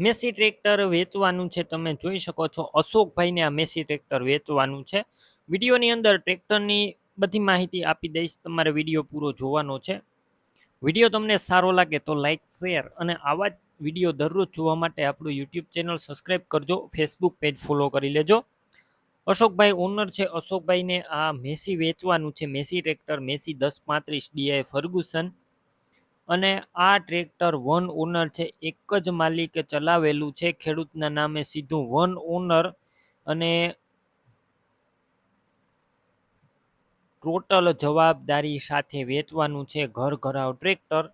Massey tractor વેચવાનું છે, તમે જોઈ શકો છો. અશોકભાઈને આ મેસી ટ્રેક્ટર વેચવાનું છે. વિડીયોની અંદર ટ્રેક્ટરની બધી માહિતી આપી દઈશ, તમારે વીડિયો પૂરો જોવાનો છે. વીડિયો તમને સારો લાગે તો લાઇક શેર અને આવા જ વીડિયો દરરોજ જોવા માટે આપણું યુટ્યુબ ચેનલ સબસ્ક્રાઈબ કરજો, ફેસબુક પેજ ફોલો કરી લેજો. અશોકભાઈ ઓનર છે, અશોકભાઈને આ મેસી વેચવાનું છે, મેસી ટ્રેક્ટર, મેસી દસ પાંત્રીસ ડીઆઈ ફર્ગુસન. અને આ ટ્રેક્ટર વન ઓનર છે, એક જ માલિકે ચલાવેલું છે. ખેડૂતના નામે સીધું વન ઓનર અને ટોટલ જવાબદારી સાથે વેચવાનું છે ઘર ઘરાવ ટ્રેક્ટર.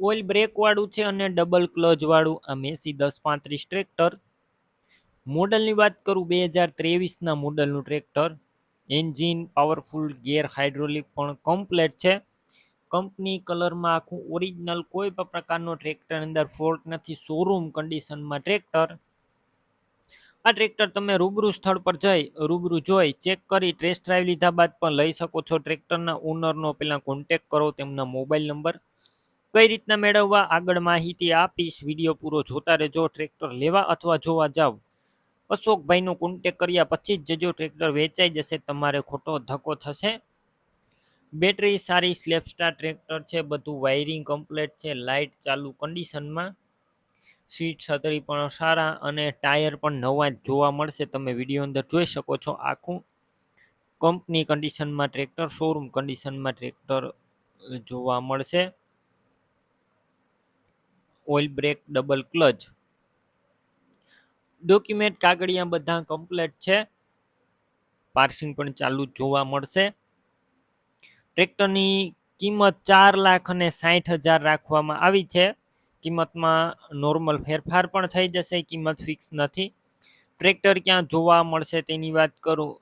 ઓઇલ બ્રેકવાળું છે અને ડબલ ક્લચવાળું આ મેસી દસ પાંત્રીસ ટ્રેક્ટર. મોડલની વાત કરું બે હજાર ત્રેવીસના મોડલનું tractor. Engine powerful gear hydraulic પણ કમ્પ્લેટ છે. કંપની કલરમાં આખું ઓરિજિનલ કોઈ પણ પ્રકારનો ટ્રેક્ટર અંદર ફોલ્ટ નથી. શોરૂમ કન્ડિશનમાં ટ્રેક્ટર. આ ટ્રેક્ટર તમે રૂબરૂ સ્થળ પર જઈ, રૂબરૂ જોઈ, ચેક કરી, ટેસ્ટ ડ્રાઈવ લીધા બાદ પણ લઈ શકો છો ટ્રેક્ટરના ઓનરનો પહેલાં કોન્ટેક કરો તેમના મોબાઈલ નંબર. કઈ રીતના મેળવવા આગળ માહિતી આપીશ. વીડિયો પૂરો જોતા રહેજો, ટ્રેક્ટર લેવા અથવા જોવા જાવ. અશોકભાઈનો કોન્ટેક કર્યા પછી જ જજો, ટ્રેક્ટર વેચાઈ જશે, તમારે ખોટો ધક્કો થશે. બેટરી સારી સ્લેપ સ્ટાર ટ્રેક્ટર છે, બધું વાયરિંગ કમ્પ્લેટ છે લાઇટ ચાલુ કન્ડિશનમાં. સીટ છતરી પણ સારા અને ટાયર પણ નવા જ જોવા મળશે, તમે વીડિયો અંદર જોઈ શકો છો આખું. કંપની કન્ડિશનમાં ટ્રેક્ટર, શોરૂમ કન્ડિશનમાં ટ્રેક્ટર જોવા મળશે. Oil brake, double clutch. Document કાગળિયા બધા કમ્પ્લેટ છે. પાર્સિંગ પણ ચાલુ જોવા મળશે. ટ્રેક્ટરની કિંમત ચાર લાખ અને સાઠ હજાર રાખવામાં આવી છે. કિંમતમાં નોર્મલ ફેરફાર પણ થઈ જશે, કિંમત ફિક્સ નથી. ટ્રેક્ટર ક્યાં જોવા મળશે તેની વાત કરું.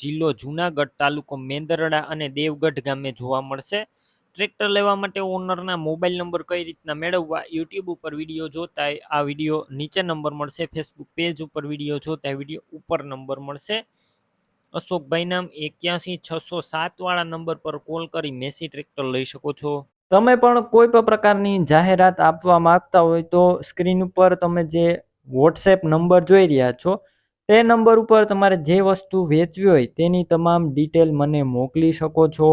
જિલ્લો જુનાગઢ તાલુકો મેંદરડા અને દેવગઢ ગામે જોવા મળશે. ટ્રેક્ટર લેવા માટે ઓનરના મોબાઈલ નંબર કઈ રીતના મેળવવા યુટ્યુબ ઉપર વીડિયો જોતા આ વીડિયો નીચે નંબર મળશે. ફેસબુક પેજ ઉપર વીડિયો જોતા વીડિયો ઉપર નંબર મળશે. અશોકભાઈ નામ એક્યાસી છસો સાત વાળા નંબર પર કોલ કરી મેસી ટ્રેક્ટર લઈ શકો છો. તમે પણ કોઈ પણ પ્રકારની જાહેરાત આપવા માંગતા હોય તો સ્ક્રીન ઉપર તમે જે વોટ્સએપ નંબર જોઈ રહ્યા છો, તે નંબર ઉપર તમારે જે વસ્તુ વેચવી હોય તેની તમામ ડિટેલ મને મોકલી શકો છો.